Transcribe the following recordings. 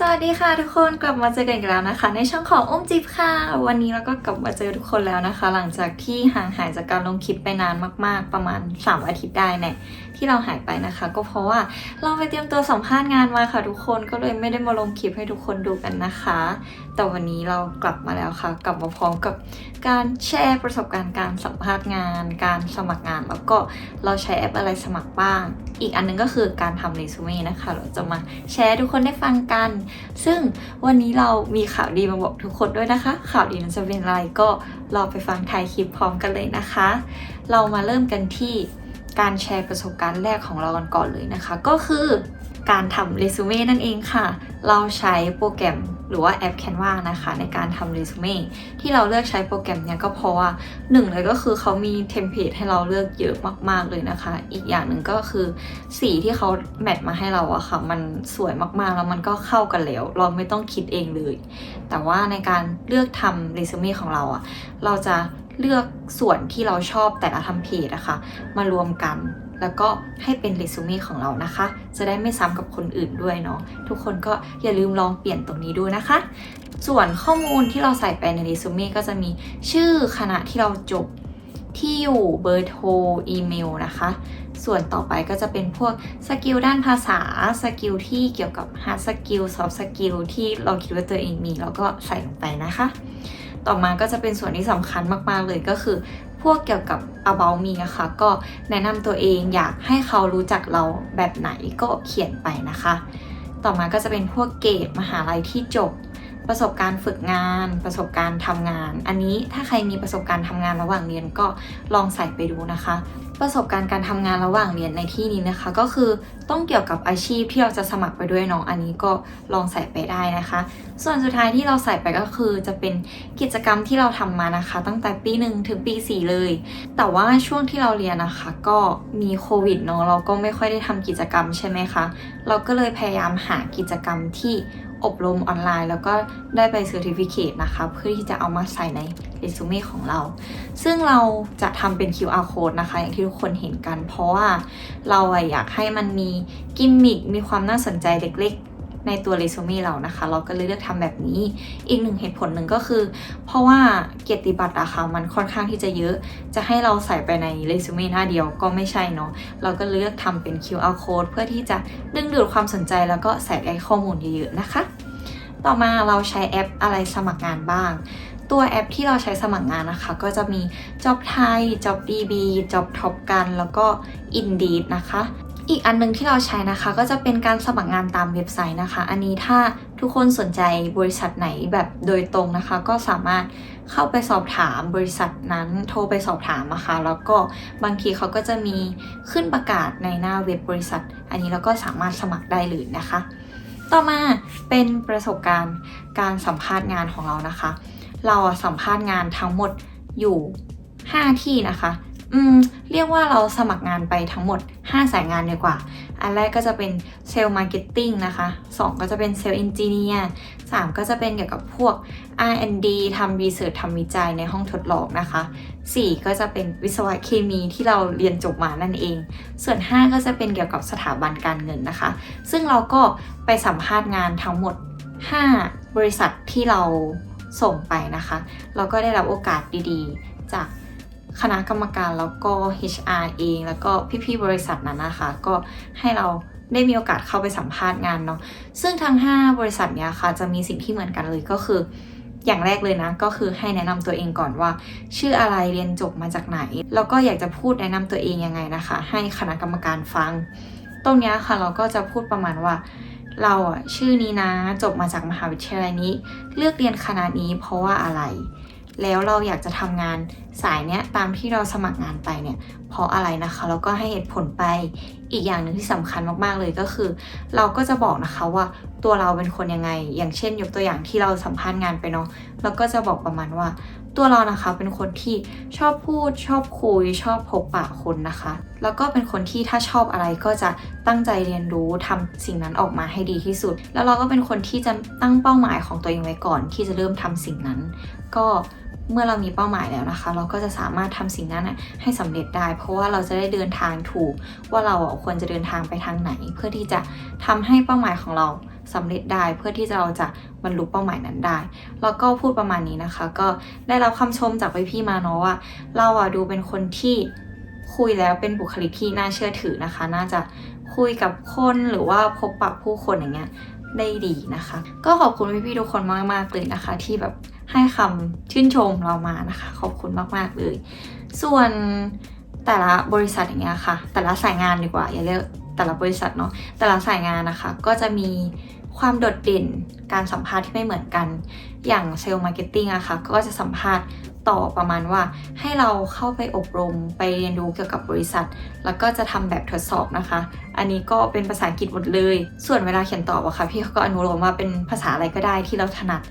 สวัสดีค่ะทุกคนกลับมาเจอกันอีกแล้วนะคะ ในช่องของอุ้มจิบค่ะ วันนี้เราก็กลับมาเจอทุกคนแล้วนะคะ หลังจากที่ห่างหายจากการลงคลิปไปนานมากๆ ประมาณ 3 อาทิตย์ได้เนี่ยที่เราหายไปนะคะ ก็เพราะว่าเราไปเตรียมตัวสัมภาษณ์งานมาค่ะทุกคนก็เลยไม่ได้มาลงคลิปให้ทุกคนดูกันนะคะ แต่วันนี้เรากลับมาแล้วค่ะ กลับมาพร้อมกับการแชร์ประสบการณ์การสัมภาษณ์งาน การสมัครงาน แล้วก็เราใช้แอปอะไรสมัครบ้าง อีกอันหนึงก็คือการทำเรซูเม่นะคะ เราจะมาแชร์ทุกคนได้ฟังกัน ซึ่งวันนี้เรามีข่าวดีมาบอกทุกคนด้วยนะคะ ข่าวดีนั้นจะเป็นอะไรก็รอไปฟังท้ายคลิปพร้อมกันเลยนะคะ เรามาเริ่มกันที่การแชร์ประสบการณ์แรกของเรากันก่อนเลยนะคะ ก็คือ การทำเรซูเม่นั่นเองค่ะ เราใช้โปรแกรมหรือว่าแอป Canva นะคะ ในการทำเรซูเม่ที่เราเลือกใช้โปรแกรมเนี้ยก็เพราะว่าหนึ่งเลยก็คือเขามีเทมเพลตให้เราเลือกเยอะมาก ๆ เลยนะคะ อีกอย่างหนึ่งก็คือสีที่เขาแมทมาให้เราอะค่ะ มันสวยมากๆ แล้วมันก็เข้ากันแล้ว เราไม่ต้องคิดเองเลย แต่ว่าในการเลือกทำเรซูเม่ของเราอะเราจะ เลือกส่วนที่เราชอบแต่ละทำเพจอะคะ มารวมกัน แล้วก็ให้เป็นเรซูเม่ของเรานะคะ จะได้ไม่ซ้ำกับคนอื่นด้วยเนาะทุกคนก็อย่าลืมลองเปลี่ยนตรงนี้ดูนะคะ ส่วนข้อมูลที่เราใส่ไปในเรซูเม่ก็จะมีชื่อคณะที่เราจบที่อยู่เบอร์โทรอีเมลนะคะ ส่วนต่อไปก็จะเป็นพวกสกิลด้านภาษาสกิลที่เกี่ยวกับ hard skill soft skill ที่เราคิดว่าตัวเองมีเราก็ใส่ลงไปนะคะ ต่อมาก็จะเป็นส่วนที่สำคัญมากๆเลยก็คือ พวกเกี่ยวกับ about me นะคะ ก็แนะนำตัวเองอยากให้เขารู้จักเราแบบไหนก็เขียนไปนะคะ ต่อมาก็จะเป็นพวกเกรดมหาลัยที่จบ ประสบการณ์ฝึกงาน ประสบการณ์ทำงาน อันนี้ถ้าใครมีประสบการณ์ทำงานระหว่างเรียนก็ลองใส่ไปดูนะคะ ประสบการณ์การทำงานระหว่างเรียนในที่นี้นะคะ ก็คือต้องเกี่ยวกับอาชีพที่เราจะสมัครไปด้วยเนาะอันนี้ก็ลองใส่ไปได้นะคะ ส่วนสุดท้ายที่เราใส่ไปก็คือจะเป็นกิจกรรมที่เราทำมานะคะ ตั้งแต่ปีหนึ่งถึงปีสี่เลย แต่ว่าช่วงที่เราเรียนนะคะ ก็มีโควิดเนาะเราก็ไม่ค่อยได้ทำกิจกรรมใช่ไหมคะเราก็เลยพยายามหากิจกรรมที่ อบรมออนไลน์ แล้วก็ได้ไปเซอร์ติฟิเคตนะคะเพื่อที่จะเอามาใส่ในเรซูเม่ของเรา ซึ่งเราจะทำเป็น QR code นะคะ อย่างที่ทุกคนเห็นกัน เพราะว่าเราอยากให้มันมีกิมมิคมีความน่าสนใจเล็กๆ ในตัวเรซูเม่เรานะคะ เราก็เลยเลือกทำแบบนี้ อีกหนึ่งเหตุผลหนึ่งก็คือ เพราะว่าเกียรติบัตรอะค่ะมันค่อนข้างที่จะเยอะ จะให้เราใส่ไปในเรซูเม่หน้าเดียวก็ไม่ใช่เนาะ เราก็เลือกทำเป็น QR code เพื่อที่จะดึงดูดความสนใจแล้วก็ใส่ได้ข้อมูลเยอะๆนะคะ ต่อมาเราใช้แอปอะไรสมัครงานบ้างตัวแอปที่เราใช้สมัครงานนะคะ ก็จะมี Job Thai Job DB Job Top กัน แล้วก็ Indeed นะคะ อีกอันหนึงที่เราใช้นะคะก็จะเป็นการสมัครงานตามเว็บไซต์นะคะ อันนี้ถ้าทุกคนสนใจบริษัทไหนแบบโดยตรงนะคะ ก็สามารถเข้าไปสอบถามบริษัทนั้นโทรไปสอบถามนะคะ แล้วก็บางทีเขาก็จะมีขึ้นประกาศในหน้าเว็บบริษัท อันนี้เราก็สามารถสมัครได้เลยนะคะ ต่อมาเป็นประสบการณ์การสัมภาษณ์งานของเรานะคะ เราสัมภาษณ์งานทั้งหมดอยู่ 5 ที่นะคะ อืมเรียกว่าเราสมัครงานไปทั้งหมด 5 สายงานดีกว่า อันแรกก็จะเป็นเซลล์มาร์เก็ตติ้งนะคะ 2 ก็จะเป็นเซลล์เอนจิเนียร์3ก็จะเป็นเกี่ยวกับพวก R&D ทำรีเสิร์ชทำวิจัยในห้องทดลองนะคะ 4 ก็จะเป็นวิศวะเคมีที่เราเรียนจบมานั่นเอง ส่วน 5 ก็จะเป็นเกี่ยวกับสถาบันการเงินนะคะ ซึ่งเราก็ไปสัมภาษณ์งานทั้งหมด 5 บริษัทที่เราส่งไปนะคะ เราก็ได้รับโอกาสดีๆ จาก คณะกรรมการแล้วก็ HR เอง แล้วก็พี่ๆบริษัทนั้นนะคะ ก็ให้เราได้มีโอกาสเข้าไปสัมภาษณ์งานเนาะซึ่งทั้ง 5 บริษัทเนี้ยค่ะ จะมีสิ่งที่เหมือนกันเลยก็คือ อย่างแรกเลยนะก็คือให้แนะนำตัวเองก่อนว่า ชื่ออะไรเรียนจบมาจากไหน แล้วก็อยากจะพูดแนะนำตัวเองยังไงนะคะ ให้คณะกรรมการฟัง ตรงนี้ค่ะเราก็จะพูดประมาณว่าเราอะชื่อนี้นะจบมาจากมหาวิทยาลัยนี้ เลือกเรียนคณะนี้เพราะว่าอะไร แล้วเราอยากจะทำงานสายเนี้ยตามที่เราสมัครงานไปเนี่ยเพราะอะไรนะคะแล้วก็ให้เหตุผลไปอีกอย่างหนึ่งที่สำคัญมากๆเลยก็คือ เราก็จะบอกนะคะว่าตัวเราเป็นคนยังไง อย่างเช่น ยกตัวอย่างที่เราสัมภาษณ์งานไปเนาะเราก็จะบอกประมาณว่า ตัวเรานะคะเป็นคนที่ชอบพูดชอบคุย ชอบพบปะคนนะคะ แล้วก็เป็นคนที่ถ้าชอบอะไรก็จะตั้งใจเรียนรู้ทำสิ่งนั้นออกมาให้ดีที่สุด แล้วเราก็เป็นคนที่จะตั้งเป้าหมายของตัวเองไว้ก่อนที่จะเริ่มทำสิ่งนั้น ก็ เมื่อเรามีเป้าหมายแล้วนะคะ เราก็จะสามารถทำสิ่งนั้นให้สำเร็จได้ เพราะว่าเราจะได้เดินทางถูก ว่าเราควรจะเดินทางไปทางไหน เพื่อที่จะทำให้เป้าหมายของเราสำเร็จได้ เพื่อที่จะเราจะบรรลุเป้าหมายนั้นได้แล้วก็พูดประมาณนี้นะคะ ก็ได้รับคำชมจากพี่ๆมาเนาะว่า เราอะดูเป็นคนที่คุยแล้วเป็นบุคลิกที่น่าเชื่อถือนะคะ น่าจะคุยกับคนหรือว่าพบปะผู้คนอย่างเงี้ยได้ดีนะคะ ก็ขอบคุณพี่ๆทุกคนมากๆเลยนะคะ ที่แบบ ให้คำชื่นชมเรามานะคะ ขอบคุณมากๆเลย ส่วนแต่ละบริษัทอย่างเงี้ยค่ะ แต่ละสายงานดีกว่าอย่าเรียกแต่ละบริษัทเนาะแต่ละสายงานนะคะ ก็จะมี ความโดดเด่น การสัมภาษณ์ที่ไม่เหมือนกัน อย่างเซลล์มาร์เก็ตติ้งอะค่ะ ก็จะสัมภาษณ์ต่อประมาณว่าให้เราเข้าไปอบรมไปเรียนรู้เกี่ยวกับบริษัท แล้วก็จะทำแบบทดสอบนะคะ อันนี้ก็เป็นภาษาอังกฤษหมดเลย ส่วนเวลาเขียนตอบอะค่ะ พี่เขาก็อนุโลมว่าเป็นภาษาอะไรก็ได้ที่เราถนัด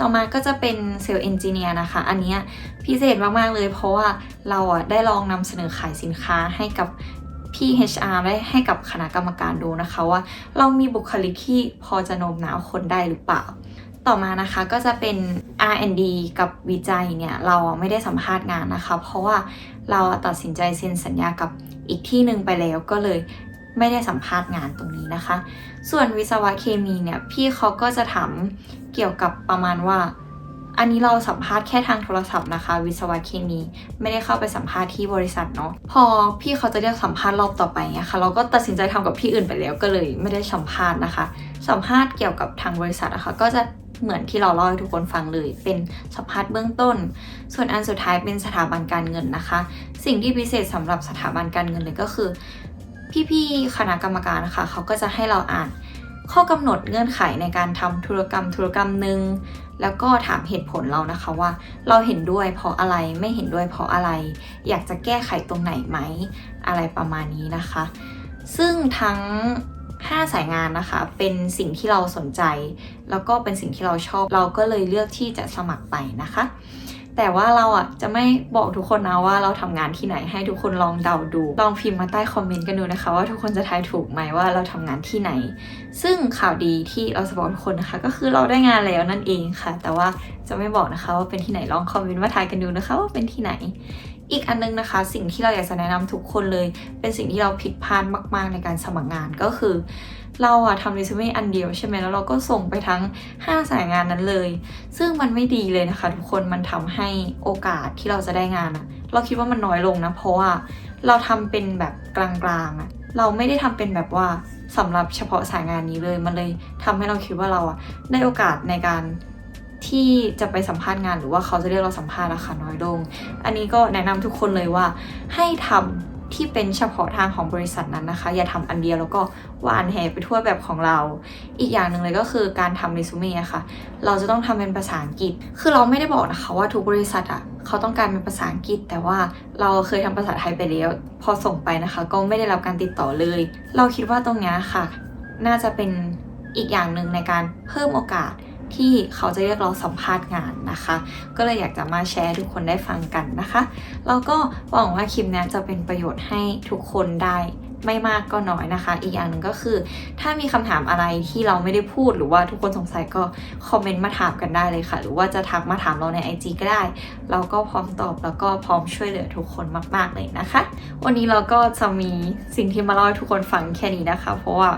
ต่อมาก็จะเป็นเซลล์เอนจิเนียร์นะคะ อันนี้พิเศษมาก ๆ เลย เพราะว่าเราอะได้ลองนำเสนอขายสินค้าให้กับ พี่ HR ได้ให้กับคณะกรรมการดูนะคะว่า เรามีบุคลิกที่พอจะโน้มน้าวคนได้หรือเปล่า ต่อมานะคะก็จะเป็น R&D กับวิจัยเนี่ย เราไม่ได้สัมภาษณ์งานนะคะ เพราะว่าเราตัดสินใจเซ็นสัญญากับอีกที่หนึ่งไปแล้วก็เลยไม่ได้สัมภาษณ์งานตรงนี้นะคะ ส่วนวิศวะเคมีเนี่ย พี่เขาก็จะถามเกี่ยวกับประมาณว่า อันนี้เราสัมภาษณ์แค่ทางโทรศัพท์นะคะ วิศวะเคมีไม่ได้เข้าไปสัมภาษณ์ที่บริษัทเนาะพอพี่เขาจะเรียกสัมภาษณ์รอบต่อไปเนี่ยค่ะ เราก็ตัดสินใจทำกับพี่อื่นไปแล้วก็เลยไม่ได้สัมภาษณ์นะคะ สัมภาษณ์เกี่ยวกับทางบริษัทอะคะ่ะก็จะเหมือนที่เราเล่าให้ทุกคนฟังเลย เป็นสัมภาษณ์เบื้องต้น ส่วนอันสุดท้ายเป็นสถาบันการเงินนะคะ สิ่งที่พิเศษสำหรับสถาบันการเงินเลยก็คือ พี่ๆคณะกรรมการนะคะเขาก็จะให้เราอ่านข้อกำหนดเงื่อนไขในการทำธุรกรรมธุรกรรมหนึ่ง แล้วก็ถามเหตุผลเรานะคะว่า เราเห็นด้วยเพราะอะไรไม่เห็นด้วยเพราะอะไร อยากจะแก้ไขตรงไหนไหม อะไรประมาณนี้นะคะ ซึ่งทั้ง 5 สายงานนะคะ เป็นสิ่งที่เราสนใจ แล้วก็เป็นสิ่งที่เราชอบเราก็เลยเลือกที่จะสมัครไปนะคะ แต่ว่าเราอะจะไม่บอกทุกคนนะว่าเราทำงานที่ไหนให้ทุกคนลองเดาดู ลองพิมพ์มาใต้คอมเมนต์กันดูนะคะ ว่าทุกคนจะทายถูกไหมว่าเราทำงานที่ไหน ซึ่งข่าวดีที่เราจะบอกทุกคนนะคะ ก็คือเราได้งานแล้วนั่นเองค่ะ แต่ว่าจะไม่บอกนะคะว่าเป็นที่ไหนลองคอมเมนต์มาทายกันดูนะคะว่าเป็นที่ไหน อีกอันนึงนะคะ สิ่งที่เราอยากจะแนะนำทุกคนเลย เป็นสิ่งที่เราผิดพลาดมาก ๆ ในการสมัครงานก็คือ เราอะทำเรซูเม่อันเดียวใช่ไหมแล้วเราก็ส่งไปทั้ง 5 สายงานนั้นเลย ซึ่งมันไม่ดีเลยนะคะ ทุกคนมันทำให้โอกาสที่เราจะได้งานอะเราคิดว่ามันน้อยลงนะ เพราะว่าเราทำเป็นแบบกลางๆอะเราไม่ได้ทำเป็นแบบว่าสำหรับเฉพาะสายงานนี้เลย มันเลยทำให้เราคิดว่าเราอะได้โอกาสในการ ที่จะไปสัมภาษณ์งานหรือว่าเขาจะเรียกเราสัมภาษณ์นะคะน้อยลง อันนี้ก็แนะนำทุกคนเลยว่าให้ทำที่เป็นเฉพาะทางของบริษัทนั้นนะคะ อย่าทำอันเดียวแล้วก็หวานแหไปทั่วแบบของเรา อีกอย่างหนึ่งเลยก็คือการทำเรซูเม่ค่ะ เราจะต้องทำเป็นภาษาอังกฤษ คือเราไม่ได้บอกนะคะว่าทุกบริษัทอะเขาต้องการเป็นภาษาอังกฤษ แต่ว่าเราเคยทำภาษาไทยไปแล้ว พอส่งไปนะคะ ก็ไม่ได้รับการติดต่อเลย เราคิดว่าตรงนี้ค่ะ น่าจะเป็นอีกอย่างหนึ่งในการเพิ่มโอกาส ที่เขาจะเรียกเราสัมภาษณ์งานนะคะ ก็เลยอยากจะมาแชร์ทุกคนได้ฟังกันนะคะแล้วก็หวังว่าคลิปนี้จะเป็นประโยชน์ให้ทุกคนได้ไม่มากก็น้อยนะคะ อีกอย่างหนึ่งก็คือ ถ้ามีคำถามอะไรที่เราไม่ได้พูดหรือว่าทุกคนสงสัยก็คอมเมนต์มาถามกันได้เลยค่ะ หรือว่าจะทักมาถามเราใน IG ก็ได้ เราก็พร้อมตอบแล้วก็พร้อมช่วยเหลือทุกคนมาก ๆเลยนะคะ วันนี้เราก็จะมีสิ่งที่มาเล่าให้ทุกคนฟังแค่นี้นะคะ เพราะว่า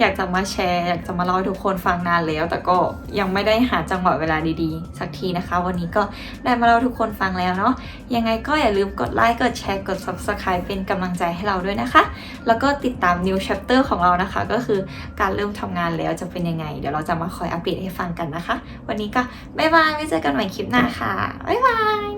อยากจะมาแชร์ อยากจะมาเล่าให้ทุกคนฟังนานแล้ว แต่ก็ยังไม่ได้หาจังหวะเวลาดีๆ สักทีนะคะ วันนี้ก็ได้มาเล่าทุกคนฟังแล้วเนาะยังไงก็อย่าลืมกดไลค์กดแชร์กด subscribe เป็นกำลังใจให้เราด้วยนะคะ แล้วก็ติดตาม new chapter ของเรานะคะ ก็คือการเริ่มทำงานแล้วจะเป็นยังไง เดี๋ยวเราจะมาคอยอัปเดตให้ฟังกันนะคะ วันนี้ก็บ๊ายบายไว้เจอกันใหม่คลิปหน้าค่ะบ๊ายบาย